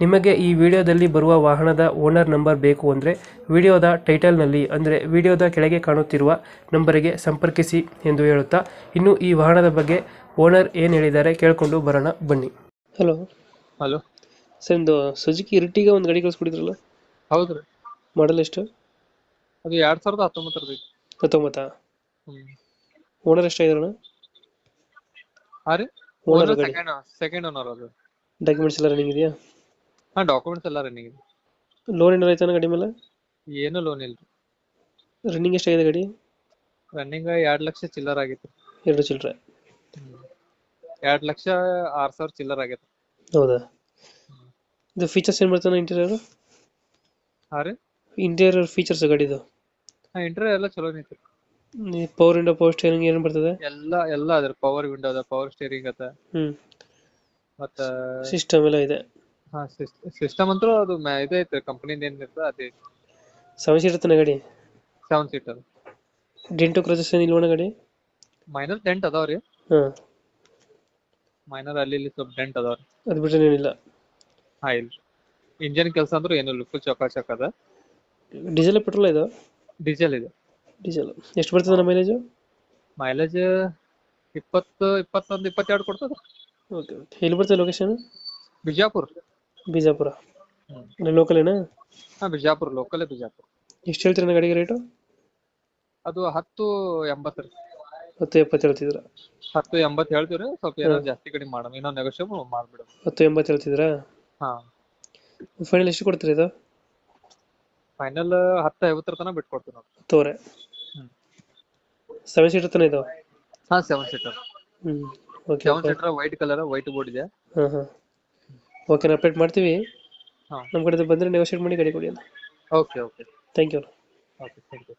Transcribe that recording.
ನಿಮಗೆ ಈ ವಿಡಿಯೋದಲ್ಲಿ ಬರುವ ವಾಹನದ ಓನರ್ ನಂಬರ್ ಬೇಕು ಅಂದರೆ ವಿಡಿಯೋದ ಟೈಟಲ್ನಲ್ಲಿ ಅಂದರೆ ವಿಡಿಯೋದ ಕೆಳಗೆ ಕಾಣುತ್ತಿರುವ ನಂಬರಿಗೆ ಸಂಪರ್ಕಿಸಿ ಎಂದು ಹೇಳುತ್ತಾ ಇನ್ನು ಈ ವಾಹನದ ಬಗ್ಗೆ ಓನರ್ ಏನು ಹೇಳಿದ್ದಾರೆ ಕೇಳಿಕೊಂಡು ಬರೋಣ ಬನ್ನಿ. ಹಲೋ. ಹಲೋ. ಸರ್ ಒಂದು ಸುಜುಕಿ ರಿಟ್ಟಿಗೆ ಒಂದು ಗಾಡಿ ಕಳಿಸ್ಕೊಡಿದ್ರಲ್ಲ? ಹೌದ್ರಿ ಮಾಡಲ್ ಎಷ್ಟು? ಅದು ಎರಡ್ ಸಾವಿರದ ಹತ್ತೊಂಬತ್ತರ ಹತ್ತೊಂಬತ್ತ? ಓನರ್ ಎಷ್ಟಾಗಿದ್ರಣ ಹಾ ರೀ? ಓನರ್ ಗಾಡಿ. ಸೆಕೆಂಡ್ ಸೆಕೆಂಡ್ ಓನರ್ ಅದು. ಡಾಕ್ಯುಮೆಂಟ್ಸ್ ಎಲ್ಲ ರನ್ನಿಂಗ್ ಇದೆಯಾ? ಹಾ ಡಾಕ್ಯುಮೆಂಟ್ಸ್ ಎಲ್ಲ ರನ್ನಿಂಗ್ ಇದೆ. ಲೋನ್ ಏನಾರ ಐತನ ಗಾಡಿ ಮೇಲೆ? ಏನು ಲೋನ್ ಇಲ್ಲ. ರನ್ನಿಂಗ್ ಎಷ್ಟಾಗಿದೆ ಗಾಡಿ? ರನ್ನಿಂಗ್ ಎರಡ್ ಲಕ್ಷ ಚಿಲ್ಲರ್ ಆಗೈತಿ ಎರಡು ಚಿಲ್ಲರೆ. ಎರಡ್ ಲಕ್ಷ ಆರ್ ಸಾವಿರ ಚಿಲ್ಲರ್ ಆಗಿದೆ ಹೌದಾ? ಇದು ಫೀಚರ್ಸ್ ಏನು ಬರ್ತಾನೆ ಇಂಟೀರಿಯರ್ ಹಾ ರೀ. ಇಂಟೀರಿಯರ್ ಫೀಚರ್ಸ್ ಗಾಡಿದು ಹಾ ಇಂಟೀರಿಯರ್ ಎಲ್ಲ ಚಲೋ ಐತಿ. ಪವರ್ ಇಂಡೋ ಪವರ್ ಸ್ಟೇರಿಂಗ್ ಏನು ಬರ್ತದೆ? ಎಲ್ಲ ಎಲ್ಲ ಅದ್ರ ಪವರ್ ವಿಂಡೋ ಅದ ಪವರ್ ಸ್ಟೇರಿಂಗ್ ಅದ. ಹ್ಮ್. ಮತ್ತ ಸಿಸ್ಟಮ್ ಎಲ್ಲ ಇದೆ. ಹಾ ಸಿಸ್ಟಮ್ ಅಂತೂ ಅದು ಇದು ಕಂಪನಿ ಕಂಪನಿದ ಏನ್ ಇರ್ತದ ಅದೇ. ಸೆವೆನ್ ಸೀಟ್ ಇರ್ತಾನೆ ಗಾಡಿ? ಸೆವೆನ್ ಸೀಟರ್ ಡೆಂಟು ಕ್ರಚಸ್ ಏನು ಇಲ್ವಣ ಗಾಡಿ? ಮೈನರ್ ಡೆಂಟ್ ಅದಾವ್ರಿ ಹಾಂ. ಮೈನರ್ ಅಲ್ಲಿ ಇಲ್ಲಿ ಸ್ವಲ್ಪ ಡೆಂಟ್ ಅದಾವ್ರಿ ಅದು ಬಿಟ್ಟರೆ ಏನಿಲ್ಲ. ಹಾ ಇಲ್ಲ ಇಂಜನ್ ಕೆಲಸ ಅಂದ್ರೆ ಏನಿಲ್ಲ ಫುಲ್ ಚಕ ಚಕ ಅದ. ಡೀಸೆಲ್ ಪೆಟ್ರೋಲ್ ಇದು? ಡೀಸೆಲ್ ಇದೆ. ಡೀಸೆಲ್ ಎಷ್ಟು ಬರ್ತದೆ ನಮ್ಮ ಮೈಲೇಜು ಮೈಲೇಜ್ ಇಪ್ಪತ್ತು ಇಪ್ಪತ್ತೊಂದು ಇಪ್ಪತ್ತೆರಡು ಕೊಡ್ತದ. ಓಕೆ ಓಕೆ ಎಲ್ಲಿ ಬರ್ತದೆ ಲೊಕೇಶನ್ ಬಿಜಾಪುರ್. ಬಿಜಾಪುರ. ಲೋಕಲ್ ಏನಾ? ಹಾ ಬಿಜಾಪುರ ಲೋಕಲ್ ಬಿಜಾಪುರ. ಎಷ್ಟು ಹೇಳ್ತೀರ ಗಾಡಿಗೆ ರೇಟು ಅದು ಹತ್ತು ಎಂಬತ್ತು ರೀ ಹತ್ತು ಎಪ್ಪತ್ತು ಹೇಳ್ತಿದ್ರ ಹತ್ತು ಎಂಬತ್ತು ಹೇಳ್ತೀವ್ರಿ ಸ್ವಲ್ಪ ಏನಾದ್ರು ಜಾಸ್ತಿ ಕಡಿಮೆ ಮಾಡಮ್ ಇನ್ನೊಂದು ನೆಗೋಷಿಯಬಲ್ ಮಾಡ್ಬಿಡು. ಹತ್ತು ಎಂಬತ್ತು ಹೇಳ್ತಿದ್ರಾ ಹಾ. ಫೈನಲ್ ಎಷ್ಟು ಕೊಡ್ತೀರಿ ಇದು? ಫೈನಲ್ ಹತ್ತು ಐವತ್ತರ ತನಕ ಬಿಟ್ಕೊಡ್ತೀವಿ ನೋಡಿ ತೋರೆ. ಸೆವೆನ್ ಸೀಟರ್ ತನಕ ಇದು? ಹಾ seven seater hmm okay seven seater white colour white board ಇದೆ. ಹಾಂ ಹಾಂ ಓಕೆ ನಾ ಅಪ್ಡೇಟ್ ಮಾಡ್ತೀವಿ. ಹಾ. ನಮ್ಮ ಕಡೆ ಬಂದರೆ ನೆಗೋಷಿಯೇಟ್ ಮಾಡಿ ಗಾಡಿ ಕೊಡಿ ಅಂತ. Okay okay thank you okay thank you